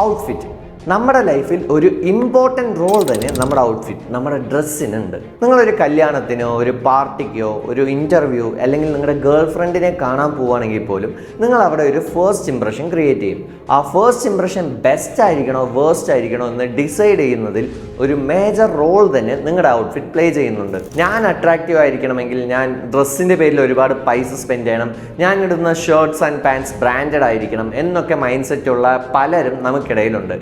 Outfit നമ്മുടെ ലൈഫിൽ ഒരു ഇമ്പോർട്ടന്റ് റോൾ തന്നെ നമ്മുടെ ഔട്ട്ഫിറ്റ് നമ്മുടെ ഡ്രസ്സിനുണ്ട് നിങ്ങളൊരു കല്യാണത്തിനോ ഒരു പാർട്ടിക്കോ ഒരു ഇന്റർവ്യൂ അല്ലെങ്കിൽ നിങ്ങളുടെ ഗേൾ ഫ്രണ്ടിനെ കാണാൻ പോവുകയാണെങ്കിൽ പോലും നിങ്ങൾ അവിടെ ഒരു ഫേസ്റ്റ് ഇംപ്രഷൻ ക്രിയേറ്റ് ചെയ്യും. ആ ഫേസ്റ്റ് ഇംപ്രഷൻ ബെസ്റ്റ് ആയിരിക്കണോ വേസ്റ്റ് ആയിരിക്കണോ എന്ന് ഡിസൈഡ് ചെയ്യുന്നതിൽ ഒരു മേജർ റോൾ തന്നെ നിങ്ങളുടെ ഔട്ട്ഫിറ്റ് പ്ലേ ചെയ്യുന്നുണ്ട്. ഞാൻ അട്രാക്റ്റീവ് ആയിരിക്കണമെങ്കിൽ ഞാൻ ഡ്രസ്സിന്റെ പേരിൽ ഒരുപാട് പൈസ സ്പെൻഡ് ചെയ്യണം. ഞാൻ ഇടുന്ന ഷർട്ട്സ് ആൻഡ് പാൻസ് ബ്രാൻഡഡ് ആയിരിക്കണം എന്നൊക്കെ മൈൻഡ് സെറ്റ് ഉള്ള പലരും നമുക്കിടയിലുണ്ട്.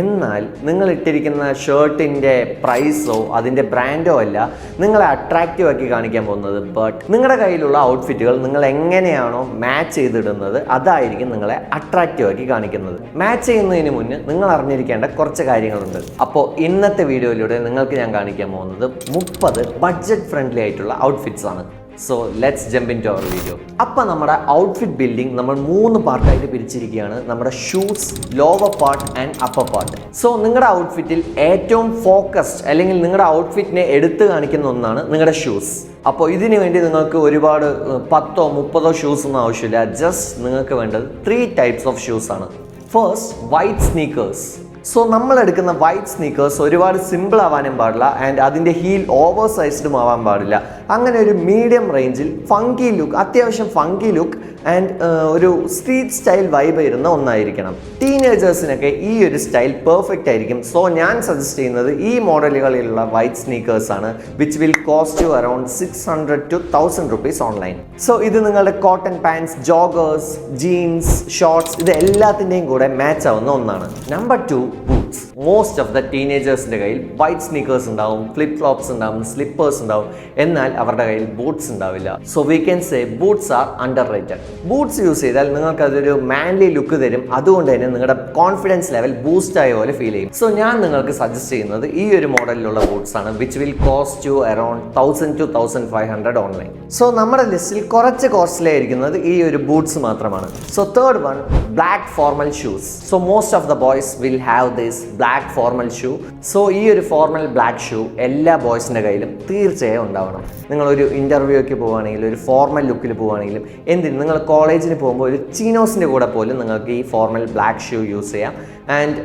എന്നാൽ നിങ്ങൾ ഇട്ടിരിക്കുന്ന ഷർട്ടിന്റെ പ്രൈസോ അതിന്റെ ബ്രാൻഡോ അല്ല നിങ്ങളെ അട്രാക്റ്റീവ് ആക്കി കാണിക്കാൻ പോകുന്നത് ബട്ട് നിങ്ങളുടെ കയ്യിലുള്ള ഔട്ട്ഫിറ്റുകൾ നിങ്ങൾ എങ്ങനെയാണോ മാച്ച് ചെയ്തിടുന്നത് അതായിരിക്കും നിങ്ങളെ അട്രാക്റ്റീവ് ആക്കി കാണിക്കുന്നത്. മാച്ച് ചെയ്യുന്നതിന് മുന്നേ നിങ്ങൾ അറിഞ്ഞിരിക്കേണ്ട കുറച്ച് കാര്യങ്ങളുണ്ട്. അപ്പോൾ ഇന്നത്തെ വീഡിയോയിലൂടെ നിങ്ങൾക്ക് ഞാൻ കാണിക്കാൻ പോകുന്നത് മുപ്പത് ബഡ്ജറ്റ് ഫ്രണ്ട്ലി ആയിട്ടുള്ള ഔട്ട്ഫിറ്റ്സ് ആണ്. So let's jump into our video അപ്പം നമ്മുടെ ഔട്ട്ഫിറ്റ് ബിൽഡിംഗ് നമ്മൾ മൂന്ന് പാർട്ടായിട്ട് പിരിച്ചിരിക്കുകയാണ്. നമ്മുടെ shoes lower part and upper part so നിങ്ങളുടെ ഔട്ട്ഫിറ്റിൽ ഏറ്റവും ഫോക്കസ്ഡ് അല്ലെങ്കിൽ നിങ്ങളുടെ ഔട്ട്ഫിറ്റിനെ എടുത്തു കാണിക്കുന്ന ഒന്നാണ് നിങ്ങളുടെ ഷൂസ് അപ്പോൾ ഇതിനു വേണ്ടി നിങ്ങൾക്ക് ഒരുപാട് പത്തോ മുപ്പതോ ഷൂസ് ഒന്നും ആവശ്യമില്ല. ജസ്റ്റ് നിങ്ങൾക്ക് വേണ്ടത് ത്രീ ടൈപ്സ് ഓഫ് ഷൂസ് ആണ്. ഫസ്റ്റ് വൈറ്റ് സ്നീക്കേഴ്സ് സോ നമ്മൾ എടുക്കുന്ന വൈറ്റ് സ്നീക്കേഴ്സ് ഒരുപാട് സിമ്പിൾ ആവാനും പാടില്ല ആൻഡ് അതിന്റെ ഹീൽ ഓവർ സൈസ്ഡും ആവാൻ പാടില്ല. അങ്ങനെ ഒരു മീഡിയം റേഞ്ചിൽ ഫങ്കി ലുക്ക് അത്യാവശ്യം ഫങ്കി ലുക്ക് ആൻഡ് ഒരു സ്ട്രീറ്റ് സ്റ്റൈൽ വൈബ് വരുന്ന ഒന്നായിരിക്കണം. ടീനേജേഴ്സിനൊക്കെ ഈ ഒരു സ്റ്റൈൽ പെർഫെക്റ്റ് ആയിരിക്കും. സോ ഞാൻ സജസ്റ്റ് ചെയ്യുന്നത് ഈ മോഡലുകളിലുള്ള വൈറ്റ് സ്നീക്കേഴ്സ് ആണ് which will cost you around six hundred to thousand rupees online so ഇത് നിങ്ങളുടെ cotton pants joggers jeans shorts ഇത് എല്ലാത്തിന്റെയും കൂടെ മാച്ച് ആവുന്ന ഒന്നാണ്. Number two boots most of the ടീനേജേഴ്സിന്റെ കയ്യിൽ വൈറ്റ് സ്നീക്കേഴ്സ് ഉണ്ടാവും ഫ്ലിപ്പ് ഫ്ലോപ്സ് ഉണ്ടാവും സ്ലിപ്പേഴ്സ് ഉണ്ടാവും. എന്നാൽ അവരുടെ കയ്യിൽ ബൂട്ട്സ് ഉണ്ടാവില്ല. So we can say boots are underrated boots use ചെയ്താൽ നിങ്ങൾക്ക് അതൊരു മാൻലി ലുക്ക് തരും. അതുകൊണ്ട് തന്നെ നിങ്ങളുടെ കോൺഫിഡൻസ് ലെവൽ ബൂസ്റ്റ് ആയ പോലെ ഫീൽ ചെയ്യും. സോ ഞാൻ നിങ്ങൾക്ക് സജസ്റ്റ് ചെയ്യുന്നത് ഈ ഒരു മോഡലിലുള്ള ബൂട്ട്സ് ആണ് which will cost you around thousand to thousand five hundred online so നമ്മുടെ ലിസ്റ്റിൽ കുറച്ച് കോസ്റ്റിലായിരിക്കുന്നത് ഈ ഒരു ബൂട്ട്സ് മാത്രമാണ്. So third one black formal shoes so most of the boys will have this black formal shoe so ഈ ഒരു formal black shoe എല്ലാ ബോയ്സിന്റെ കയ്യിലും തീർച്ചയായും ഉണ്ടാവണം. നിങ്ങളൊരു ഇന്റർവ്യൂക്ക് പോവുകയാണെങ്കിലും ഒരു ഫോർമൽ ലുക്കിൽ പോവുകയാണെങ്കിലും എന്തിന്? നിങ്ങൾ കോളേജിന് പോകുമ്പോൾ ഒരു ചീനോസിന്റെ കൂടെ പോലും നിങ്ങൾക്ക് ഈ ഫോർമൽ ബ്ലാക്ക് ഷൂ യൂസ് ചെയ്യാം. ആൻഡ്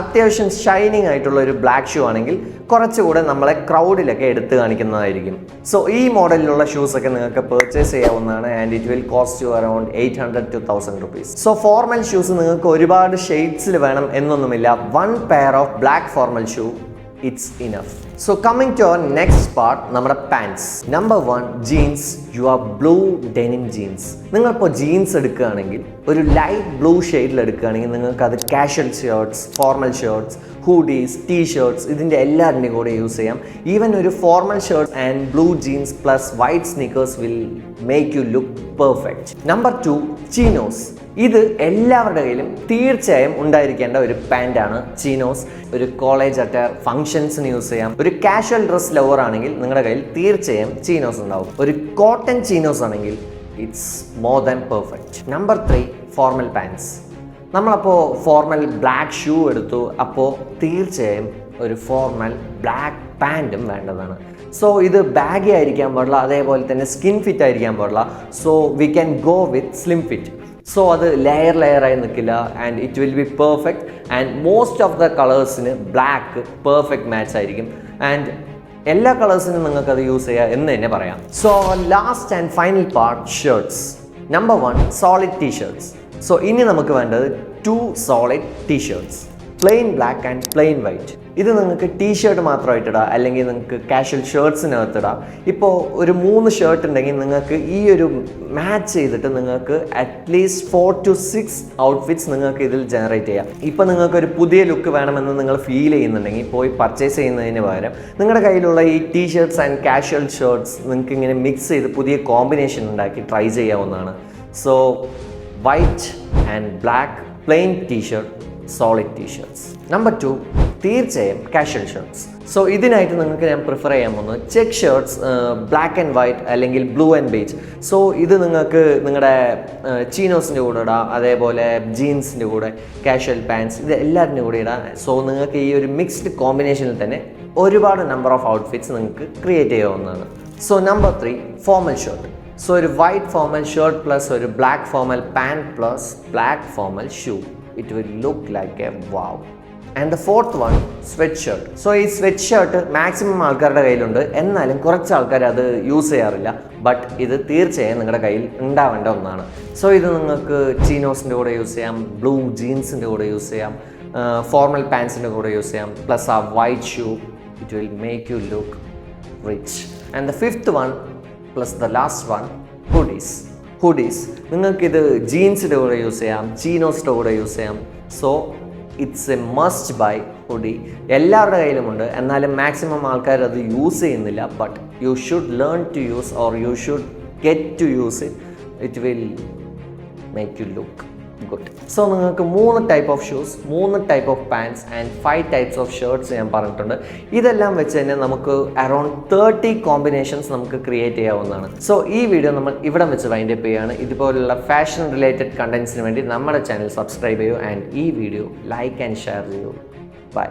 അത്യാവശ്യം ഷൈനിങ് ആയിട്ടുള്ള ഒരു ബ്ലാക്ക് ഷൂ ആണെങ്കിൽ കുറച്ചുകൂടെ നമ്മളെ ക്രൗഡിലൊക്കെ എടുത്തു കാണിക്കുന്നതായിരിക്കും. സോ ഈ മോഡലിലുള്ള ഷൂസ് ഒക്കെ നിങ്ങൾക്ക് പെർച്ചേസ് ചെയ്യാവുന്നതാണ് and it will cost you around eight hundred to thousand rupees so formal shoes നിങ്ങൾക്ക് ഒരുപാട് ഷെയ്ഡ്സിൽ വേണം എന്നൊന്നുമില്ല. One pair of black formal shoe it's enough so coming to our next part നമ്മുടെ pants number one jeans you are blue denim jeans നിങ്ങളിപ്പോൾ jeans എടുക്കുകയാണെങ്കിൽ ഒരു light blue ഷെയ്ഡിൽ എടുക്കുകയാണെങ്കിൽ നിങ്ങൾക്ക് അത് casual shirts formal shirts hoodies T shirts ഇതിന്റെ എല്ലാവരുടെയും കൂടെ യൂസ് ചെയ്യാം. ഈവൻ ഒരു formal shirt and blue jeans plus white sneakers will make you look perfect number two chinos ഇത് എല്ലാവരുടെ കയ്യിലും തീർച്ചയായും ഉണ്ടായിരിക്കേണ്ട ഒരു പാന്റാണ് ചീനോസ് ഒരു കോളേജ് അറ്റയർ ഫംഗ്ഷൻസിന് യൂസ് ചെയ്യാം. ഒരു കാഷ്വൽ ഡ്രസ് ലവർ ആണെങ്കിൽ നിങ്ങളുടെ കയ്യിൽ തീർച്ചയായും ചീനോസ് ഉണ്ടാവും. ഒരു കോട്ടൺ ചീനോസ് ആണെങ്കിൽ it's more than perfect number three formal pants നമ്മളപ്പോൾ ഫോർമൽ ബ്ലാക്ക് ഷൂ എടുത്തു അപ്പോൾ തീർച്ചയായും ഒരു ഫോർമൽ ബ്ലാക്ക് പാന്റും വേണ്ടതാണ്. സോ ഇത് ബാഗി ആയിരിക്കാൻ പാടില്ല അതേപോലെ തന്നെ സ്കിൻ ഫിറ്റ് ആയിരിക്കാൻ പാടില്ല. So we can go with slim fit so അത് ലെയർ ലെയറായി നിൽക്കില്ല and it will be perfect and most of the കളേഴ്സിന് black perfect match ആയിരിക്കും. ആൻഡ് എല്ലാ കളേഴ്സിനും നിങ്ങൾക്ക് അത് യൂസ് ചെയ്യാം എന്ന് തന്നെ പറയാം. So last and final part shirts number one solid T shirts so ഇനി നമുക്ക് വേണ്ടത് two solid T shirts plain black and plain white ഇത് നിങ്ങൾക്ക് ടീ ഷർട്ട് മാത്രമായിട്ട് ഇടാം അല്ലെങ്കിൽ നിങ്ങൾക്ക് കാഷ്വൽ ഷർട്ട്സിനകത്ത് ഇടാം. ഇപ്പോൾ ഒരു മൂന്ന് ഷർട്ട് ഉണ്ടെങ്കിൽ നിങ്ങൾക്ക് ഈ ഒരു മാച്ച് ചെയ്തിട്ട് നിങ്ങൾക്ക് at least four to six outfits നിങ്ങൾക്ക് ഇതിൽ ജനറേറ്റ് ചെയ്യാം. ഇപ്പോൾ നിങ്ങൾക്ക് ഒരു പുതിയ ലുക്ക് വേണമെന്ന് നിങ്ങൾ ഫീൽ ചെയ്യുന്നുണ്ടെങ്കിൽ പോയി പർച്ചേസ് ചെയ്യുന്നതിന് പകരം നിങ്ങളുടെ കയ്യിലുള്ള ഈ T shirts and casual shirts നിങ്ങൾക്ക് ഇങ്ങനെ മിക്സ് ചെയ്ത് പുതിയ കോമ്പിനേഷൻ ഉണ്ടാക്കി ട്രൈ ചെയ്യാവുന്നതാണ്. So white and black plain T shirt solid T shirts number two തീർച്ചയായും കാഷ്വൽ ഷർട്ട്സ് സോ ഇതിനായിട്ട് നിങ്ങൾക്ക് ഞാൻ പ്രിഫർ ചെയ്യാൻ പോകുന്നത് check shirts black and white അല്ലെങ്കിൽ ബ്ലൂ ആൻഡ് ബീച്ച് സോ ഇത് നിങ്ങൾക്ക് നിങ്ങളുടെ ചീനോസിന്റെ കൂടെ ഇടാം അതേപോലെ ജീൻസിന്റെ കൂടെ കാഷ്വൽ പാൻസ് ഇത് എല്ലാവരുടെയും കൂടെ ഇടാം. സോ നിങ്ങൾക്ക് ഈ ഒരു മിക്സ്ഡ് കോമ്പിനേഷനിൽ തന്നെ ഒരുപാട് നമ്പർ ഓഫ് ഔട്ട്ഫിറ്റ്സ് നിങ്ങൾക്ക് ക്രിയേറ്റ് ചെയ്യാവുന്നതാണ്. So number three formal shirt so ഒരു വൈറ്റ് ഫോമൽ ഷർട്ട് പ്ലസ് ഒരു black formal pant plus black formal shoe it will look like a wow. And the fourth one sweatshirt so ഈ sweatshirt maximum ആൾക്കാരുടെ കയ്യിലുണ്ട്. എന്നാലും കുറച്ച് ആൾക്കാർ അത് use ചെയ്യാറില്ല. ബട്ട് ഇത് തീർച്ചയായും നിങ്ങളുടെ കയ്യിൽ ഉണ്ടാവേണ്ട ഒന്നാണ്. സോ ഇത് നിങ്ങൾക്ക് ചീനോസിന്റെ കൂടെ യൂസ് ചെയ്യാം ബ്ലൂ ജീൻസിന്റെ കൂടെ യൂസ് ചെയ്യാം ഫോർമൽ പാൻസിന്റെ കൂടെ യൂസ് ചെയ്യാം. പ്ലസ് ആ white shoe it will make you look rich and the fifth one plus the last one hoodies hoodies നിങ്ങൾക്കിത് ജീൻസിന്റെ കൂടെ യൂസ് ചെയ്യാം ചീനോസിന്റെ കൂടെ യൂസ് ചെയ്യാം. So it's a must buy hoodie എല്ലാവരുടെ കയ്യിലുമുണ്ട് എന്നാലും മാക്സിമം ആൾക്കാർ അത് യൂസ് ചെയ്യുന്നില്ല. But you should learn to use or you should get to use it it will make you look good so നിങ്ങൾക്ക് മൂന്ന് ടൈപ്പ് ഓഫ് ഷൂസ് മൂന്ന് type of pants and five types of shirts ഞാൻ പറഞ്ഞിട്ടുണ്ട്. ഇതെല്ലാം വെച്ച് തന്നെ നമുക്ക് around thirty combinations നമുക്ക് ക്രിയേറ്റ് ചെയ്യാവുന്നതാണ്. സോ ഈ വീഡിയോ നമ്മൾ ഇവിടെ വെച്ച് വൈൻഡ് അപ്പ് ചെയ്യുകയാണ് ഇതുപോലുള്ള ഫാഷൻ റിലേറ്റഡ് കണ്ടന്റ്സിന് വേണ്ടി നമ്മുടെ ചാനൽ സബ്സ്ക്രൈബ് ചെയ്യൂ ആൻഡ് ഈ വീഡിയോ ലൈക്ക് ആൻഡ് ഷെയർ ചെയ്യൂ. ബൈ